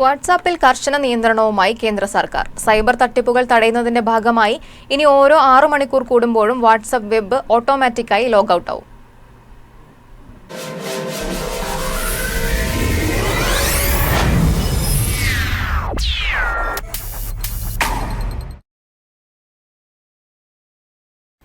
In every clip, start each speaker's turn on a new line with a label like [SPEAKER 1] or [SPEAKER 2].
[SPEAKER 1] വാട്സാപ്പിൽ കർശന നിയന്ത്രണവുമായി കേന്ദ്ര സർക്കാർ. സൈബർ തട്ടിപ്പുകൾ തടയുന്നതിന്റെ ഭാഗമായി ഇനി ഓരോ ആറു മണിക്കൂർ കൂടുമ്പോഴും വാട്സാപ്പ് വെബ് ഓട്ടോമാറ്റിക്കായി ലോഗൌട്ട് ആവും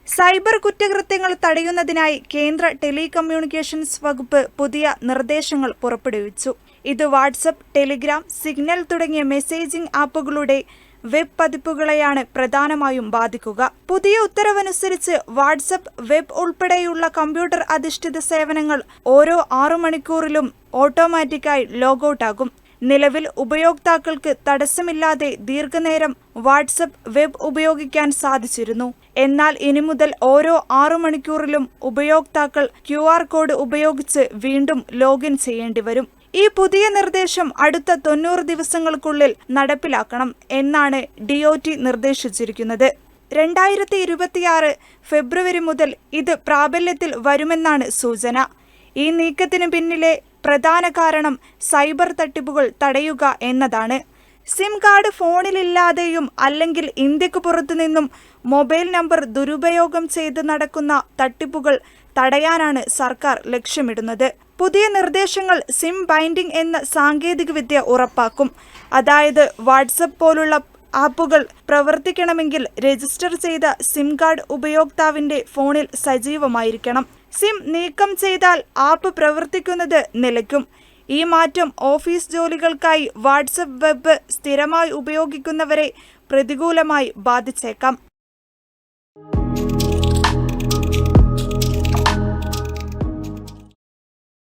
[SPEAKER 2] സൈബർ കുറ്റകൃത്യങ്ങൾ തടയുന്നതിനായി കേന്ദ്ര ടെലികമ്മ്യൂണിക്കേഷൻസ് വകുപ്പ് പുതിയ നിർദ്ദേശങ്ങൾ പുറപ്പെടുവിച്ചു. ഇത് വാട്സപ്പ് ടെലിഗ്രാം സിഗ്നൽ തുടങ്ങിയ മെസ്സേജിംഗ് ആപ്പുകളുടെ വെബ് പതിപ്പുകളെയാണ് പ്രധാനമായും ബാധിക്കുക. പുതിയ ഉത്തരവനുസരിച്ച് വാട്സപ്പ് വെബ് ഉൾപ്പെടെയുള്ള കമ്പ്യൂട്ടർ അധിഷ്ഠിത സേവനങ്ങൾ ഓരോ ആറു മണിക്കൂറിലും ഓട്ടോമാറ്റിക്കായി ലോഗൌട്ട് ആകും നിലവിൽ ഉപയോക്താക്കൾക്ക് തടസ്സമില്ലാതെ ദീർഘനേരം വാട്സപ്പ് വെബ് ഉപയോഗിക്കാൻ സാധിച്ചിരുന്നു. എന്നാൽ ഇനി മുതൽ ഓരോ ആറു മണിക്കൂറിലും ഉപയോക്താക്കൾ ക്യു കോഡ് ഉപയോഗിച്ച് വീണ്ടും ലോഗിൻ ചെയ്യേണ്ടി വരും ഈ പുതിയ നിർദ്ദേശം അടുത്ത തൊണ്ണൂറ് ദിവസങ്ങൾക്കുള്ളിൽ നടപ്പിലാക്കണം എന്നാണ് ഡി നിർദ്ദേശിച്ചിരിക്കുന്നത്. രണ്ടായിരത്തി ഇരുപത്തിയാറ് ഫെബ്രുവരി മുതൽ ഇത് പ്രാബല്യത്തിൽ വരുമെന്നാണ് സൂചന. ഈ നീക്കത്തിന് പിന്നിലെ പ്രധാന കാരണം സൈബർ തട്ടിപ്പുകൾ തടയുക എന്നതാണ്. സിം കാർഡ് ഫോണിലില്ലാതെയും അല്ലെങ്കിൽ ഇന്ത്യയ്ക്ക് പുറത്തു നിന്നും മൊബൈൽ നമ്പർ ദുരുപയോഗം ചെയ്ത് നടക്കുന്ന തട്ടിപ്പുകൾ തടയാനാണ് സർക്കാർ ലക്ഷ്യമിടുന്നത്. പുതിയ നിർദ്ദേശങ്ങൾ സിം ബൈൻഡിംഗ് എന്ന സാങ്കേതികവിദ്യ ഉറപ്പാക്കും. അതായത് വാട്സപ്പ് പോലുള്ള ആപ്പുകൾ പ്രവർത്തിക്കണമെങ്കിൽ രജിസ്റ്റർ ചെയ്ത സിം കാർഡ് ഉപയോക്താവിന്റെ ഫോണിൽ സജീവമായിരിക്കണം. സിം നീക്കം ചെയ്താൽ ആപ്പ് പ്രവർത്തിക്കുന്നത് നിലയ്ക്കും. ഈ മാറ്റം ഓഫീസ് ജോലികൾക്കായി വാട്സപ്പ് വെബ് സ്ഥിരമായി ഉപയോഗിക്കുന്നവരെ പ്രതികൂലമായി ബാധിച്ചേക്കാം.